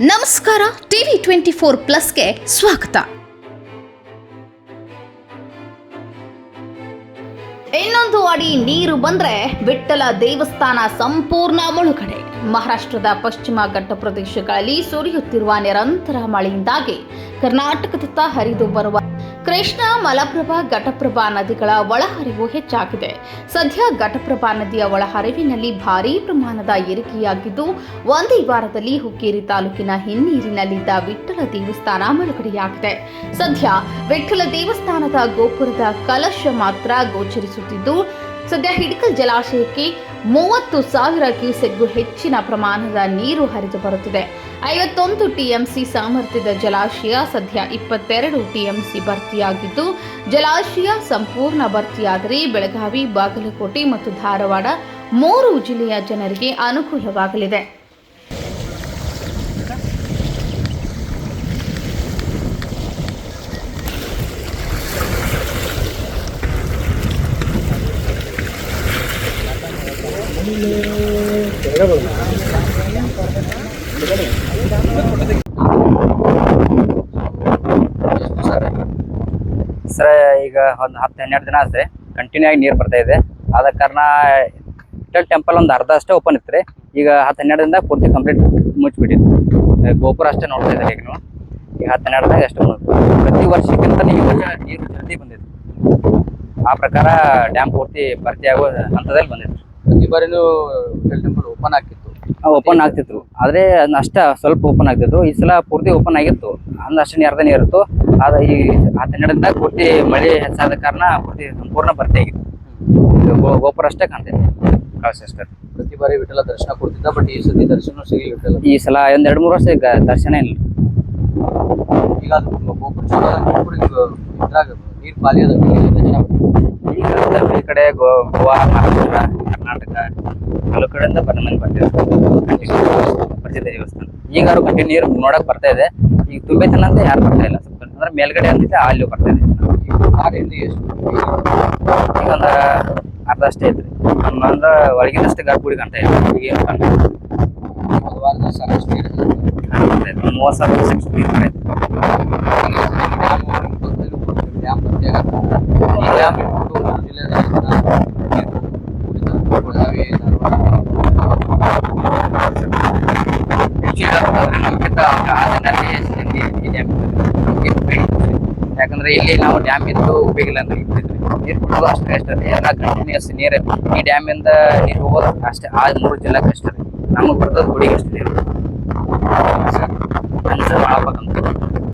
ನಮಸ್ಕಾರ, TV twenty four ಪ್ಲಸ್ಗೆ ಸ್ವಾಗತ. ಇನ್ನೊಂದು ಅಡಿ ನೀರು ಬಂದ್ರೆ ವಿಠ್ಠಲ ದೇವಸ್ಥಾನ ಸಂಪೂರ್ಣ ಮುಳುಗಡೆ. ಮಹಾರಾಷ್ಟ್ರದ ಪಶ್ಚಿಮ ಘಟ್ಟ ಪ್ರದೇಶಗಳಲ್ಲಿ ಸುರಿಯುತ್ತಿರುವ ನಿರಂತರ ಮಳೆಯಿಂದಾಗಿ ಕರ್ನಾಟಕದತ್ತ ಹರಿದು ಬರುವ ಕೃಷ್ಣ ಮಲಪ್ರಭಾ ಘಟಪ್ರಭಾ ನದಿಗಳ ಒಳಹರಿವು ಹೆಚ್ಚಾಗಿದೆ. ಸದ್ಯ ಘಟಪ್ರಭಾ ನದಿಯ ಒಳಹರಿವಿನಲ್ಲಿ ಭಾರೀ ಪ್ರಮಾಣದ ಏರಿಕೆಯಾಗಿದ್ದು, ಒಂದೇ ವಾರದಲ್ಲಿ ಹುಕ್ಕೇರಿ ತಾಲೂಕಿನ ಹಿನ್ನೀರಿನಲ್ಲಿದ್ದ ವಿಠ್ಠಲ ದೇವಸ್ಥಾನ ಮುಳುಗಡೆಯಾಗಿದೆ. ಸದ್ಯ ವಿಠ್ಠಲ ದೇವಸ್ಥಾನದ ಗೋಪುರದ ಕಲಶ ಮಾತ್ರ ಗೋಚರಿಸುತ್ತಿದ್ದು ಸದ್ಯ ಹಿಡಕಲ್ ಜಲಾಶಯಕ್ಕೆ ಮೂವತ್ತು ಸಾವಿರ ಕ್ಯೂಸೆಕ್ಗೂ ಹೆಚ್ಚಿನ ಪ್ರಮಾಣದ ನೀರು ಹರಿದು ಬರುತ್ತಿದೆ. ಐವತ್ತೊಂದು ಟಿಎಂಸಿ ಸಾಮರ್ಥ್ಯದ ಜಲಾಶಯ ಸದ್ಯ ಇಪ್ಪತ್ತೆರಡು ಟಿಎಂಸಿ ಭರ್ತಿಯಾಗಿದ್ದು, ಜಲಾಶಯ ಸಂಪೂರ್ಣ ಭರ್ತಿಯಾದರೆ ಬೆಳಗಾವಿ, ಬಾಗಲಕೋಟೆ ಮತ್ತು ಧಾರವಾಡ ಮೂರು ಜಿಲ್ಲೆಯ ಜನರಿಗೆ ಅನುಕೂಲವಾಗಲಿದೆ. ಸರ್, ಈಗ ಒಂದು ಹತ್ತು ಹನ್ನೆರಡು ದಿನ ಆದ್ರೆ ಕಂಟಿನ್ಯೂ ಆಗಿ ನೀರು ಬರ್ತಾ ಇದೆ. ಆದ ಕಾರಣ ಟೆಂಪಲ್ ಒಂದು ಅರ್ಧ ಅಷ್ಟೇ ಓಪನ್ ಇತ್ತು ರೀ ಈಗ ಹತ್ತು ಹನ್ನೆರಡು ದಿನದಾಗ ಪೂರ್ತಿ ಕಂಪ್ಲೀಟ್ ಮುಚ್ಚಿಬಿಟ್ಟಿತ್ತು ಗೋಪುರ ಅಷ್ಟೇ ನೋಡ್ತಾ ಇದ್ದಾರೆ ಈಗ ನೋಡಿ. ಈಗ ಹತ್ತು ಹನ್ನೆರಡು ದಿನ ಅಷ್ಟು ಪ್ರತಿ ವರ್ಷಕ್ಕಿಂತ ಈ ವರ್ಷ ನೀರು ಜಲ್ದಿ ಬಂದಿದೆ. ಆ ಪ್ರಕಾರ ಡ್ಯಾಮ್ ಪೂರ್ತಿ ಭರ್ತಿ ಆಗೋ ಹಂತದಲ್ಲಿ ಬಂದಿತ್ತು ಪ್ರತಿ ಬಾರಿನೂ ಟೆಂಪಲ್ ಓಪನ್ ಆಗ್ತಿತ್ತು. ಓಪನ್ ಆಗ್ತಿತ್ತು. ಆದ್ರೆ ಅದ್ನ ಅಷ್ಟ ಸ್ವಲ್ಪ ಓಪನ್ ಆಗ್ತಿತ್ತು. ಈ ಸಲ ಪೂರ್ತಿ ಓಪನ್ ಆಗಿತ್ತು. ಅಂದ ಅರ್ಧನೆ ಇರುತ್ತೆ ನೀರಿತ್ತು ಆದ್ರೆ ಈ ಹತ್ತೆರಡರಿಂದ ಪೂರ್ತಿ ಮಳೆ ಹೆಚ್ಚಾದ ಕಾರಣ ಪೂರ್ತಿ ಸಂಪೂರ್ಣ ಭರ್ತಿ ಆಗಿತ್ತು. ಗೋಪುರ ಅಷ್ಟೇ ಕಾಣ್ತೈತೆ ಕಳಸ ಅಷ್ಟೇ. ಪ್ರತಿ ಬಾರಿ ವಿಠಲ ದರ್ಶನ ಕೊಡ್ತಿದ್ದ ಬಟ್ ಈ ಸತಿ ದರ್ಶನ ಸಿಗಲಿ ವಿಠಲ. ಈ ಸಲ ಒಂದ್ ಎರಡ್ ಮೂರು ವರ್ಷ ಈಗ ದರ್ಶನ ಇಲ್ಲ. ಈಗ ಗೋಪುರ ಗೋಪುರ ನೀರ್ ಖಾಲಿ ಕಡೆ ಗೋ ಗೋವಾ ಮಹಾರಾಷ್ಟ್ರ ಕರ್ನಾಟಕ ಹಲವು ಕಡೆಯಿಂದ ಮಂದಿ ಬರ್ತಿದ್ರು ಬರ್ತಿದೆ ದೇವಸ್ಥಾನ. ಈಗಾರು ಕಂಟಿನ್ಯೂ ನೀರು ನೋಡಕ್ ಬರ್ತಾ ಇದೆ. ಈಗ ತುಂಬೈತನ ಅಂತ ಯಾರು ಬರ್ತಾ ಇಲ್ಲ. ಸ್ವಲ್ಪ ಅಂದ್ರೆ ಮೇಲ್ಗಡೆ ಅಂತಿದ್ದೆ ಅಲ್ಲಿ ಬರ್ತಾ ಇದೆ. ಈಗ ಕಾರಿಂದ ಎಷ್ಟು ಈಗ ಒಂದ ಅರ್ಧ ಅಷ್ಟೇ ಐತ್ರಿ ಅಂದ್ರ ಒಳಗಿನಷ್ಟು ಗರ್ಭಗುಡಿ ಕಾಣ್ತಾ ಇಲ್ಲ ಈಗ ಏನು ಕಾಣ್ತಾ ನೀರು ಇದೆ. ಮೂವತ್ತು ಸಾವಿರ ಸಿಕ್ಸ್ ಡ್ಯಾಮ್ ಭರ್ತಿ ಆಗತ್ತೆ ಈ ಡ್ಯಾಮ್ ಇಟ್ಬಿಟ್ಟು ಮೂರು ಜಿಲ್ಲೆದ ನೀರು ಯಾಕಂದ್ರೆ ಇಲ್ಲಿ ನಾವು ಡ್ಯಾಮ್ ಇದ್ದು ಉಪಯೋಗಿಲ್ಲ ಹೇಳ್ತಿದ್ವಿ. ನೀರು ಬಿಡೋದು ಅಷ್ಟೇ ಕಷ್ಟ ಎಲ್ಲ ಕಂಟಿನ್ಯೂಸ್ ನೀರು. ಈ ಡ್ಯಾಮ್ ಇಂದ ನೀರು ಹೋಗೋದು ಅಷ್ಟೇ ಆ ಮೂರು ಜಿಲ್ಲೆ ಕಷ್ಟ.